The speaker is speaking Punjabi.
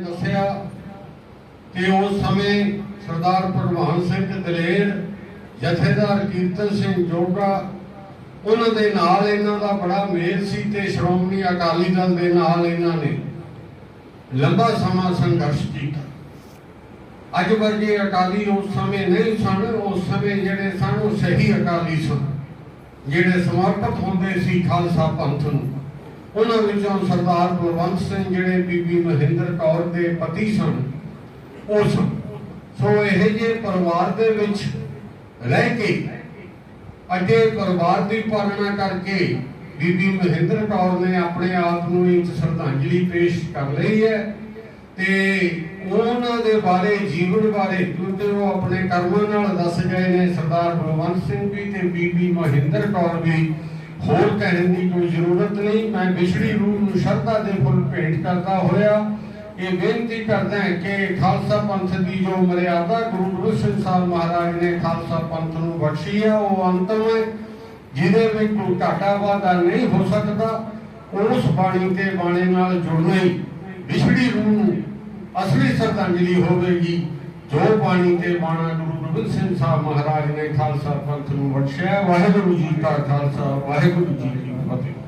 ਦੱਸਿਆ ਕਿ ਉਸ ਸਮੇਂ ਸਰਦਾਰ ਭਗਵਾਨ ਸਿੰਘ ਦਲੇਰ, ਜਥੇਦਾਰ ਕੀਰਤਨ ਸਿੰਘ ਜੋਗਾ ਉਹਨਾਂ ਦੇ ਨਾਲ ਇਹਨਾਂ ਦਾ ਬੜਾ ਮੇਲ ਸੀ ਤੇ ਸ਼੍ਰੋਮਣੀ ਅਕਾਲੀ ਦਲ ਦੇ ਨਾਲ ਇਹਨਾਂ ਨੇ ਲੰਬਾ ਸਮਾਂ ਸੰਘਰਸ਼ ਕੀਤਾ। ਅੱਜ ਵਰਗੇ ਅਕਾਲੀ ਉਸ ਸਮੇਂ ਨਹੀਂ ਸਨ, ਉਸ ਸਮੇਂ ਜਿਹੜੇ ਸਨ ਉਹ ਸਹੀ ਅਕਾਲੀ ਸਨ, ਜਿਹੜੇ ਸਮਰਪਿਤ ਹੁੰਦੇ ਸੀ ਖਾਲਸਾ ਪੰਥ ਨੂੰ। ਉਹਨਾਂ ਵਿੱਚੋਂ ਸਰਦਾਰ ਬਲਵੰਤ ਸਿੰਘ ਜਿਹੜੇ ਬੀਬੀ ਮਹਿੰਦਰ ਕੌਰ ਦੇ ਪਤੀ ਸਨ, ਉਹ ਸਨ। ਸੋ ਇਹ ਜੇ ਪਰਿਵਾਰ ਦੇ ਵਿੱਚ ਰਹਿ ਕੇ, ਅੱਗੇ ਪਰਿਵਾਰ ਦੀ ਪਾਲਣਾ ਕਰਕੇ ਬੀਬੀ ਮਹਿੰਦਰ ਕੌਰ ਨੇ ਆਪਣੇ ਆਪ ਨੂੰ ਇੱਕ ਸ਼ਰਧਾਂਜਲੀ ਪੇਸ਼ ਕਰ ਲਈ ਹੈ ਤੇ ਉਹਨਾਂ ਦੇ ਬਾਰੇ, ਜੀਵਨ ਬਾਰੇ ਕਿਉਂਕਿ ਉਹ ਆਪਣੇ ਕਰਮਾਂ ਨਾਲ ਦੱਸ ਗਏ ਨੇ ਸਰਦਾਰ ਬਲਵੰਤ ਸਿੰਘ ਵੀ ਤੇ ਬੀਬੀ ਮਹਿੰਦਰ ਕੌਰ ਵੀ। ਹੋਰ ਕਹਿਣ ਦੀ ਕੋਈ ਜ਼ਰੂਰਤ ਨਹੀਂ। ਮੈਂ ਵਿਛੜੀ ਰੂਹ ਨੂੰ ਸ਼ਰਧਾ ਦੇ ਫੁੱਲ ਭੇਂਟ ਕਰਦਾ ਹੋਇਆ। ਇਹ ਬੇਨਤੀ ਕਰਦਾ ਹਾਂ ਕਿ ਖਾਲਸਾ ਪੰਥ ਦੀ ਜੋ ਮਰਿਆਦਾ ਗੁਰੂ ਗੋਬਿੰਦ ਸਿੰਘ ਸਾਹਿਬ ਮਹਾਰਾਜ ਨੇ ਖਾਲਸਾ ਪੰਥ ਨੂੰ ਬਖਸ਼ੀ ਹੈ, ਉਹ ਅੰਤਮ ਹੈ। ਜਿਹਦੇ ਵਿੱਚ ਕੋਈ ਘਾਟਾ ਵਾਧਾ ਨਹੀਂ ਹੋ ਸਕਦਾ, ਉਸ ਬਾਣੀ ਤੇ ਬਾਣੇ ਨਾਲ ਜੁੜਨਾ ਹੀ। ਵਿਛੜੀ ਰੂਹ ਨੂੰ ਅਸਲੀ ਸ਼ਰਧਾਂਜਲੀ ਹੋਵੇਗੀ। ਜੋ ਪਾਣੀ ਤੇ ਬਾਣਾ ਗੁਰੂ ਗੋਬਿੰਦ ਸਿੰਘ ਸਾਹਿਬ ਮਹਾਰਾਜ ਨੇ ਖਾਲਸਾ ਪੰਥ ਨੂੰ ਬਖਸ਼ਿਆ। ਵਾਹਿਗੁਰੂ ਜੀ ਕਾ ਖਾਲਸਾ, ਵਾਹਿਗੁਰੂ ਜੀ ਕੀ ਫਤਿਹ।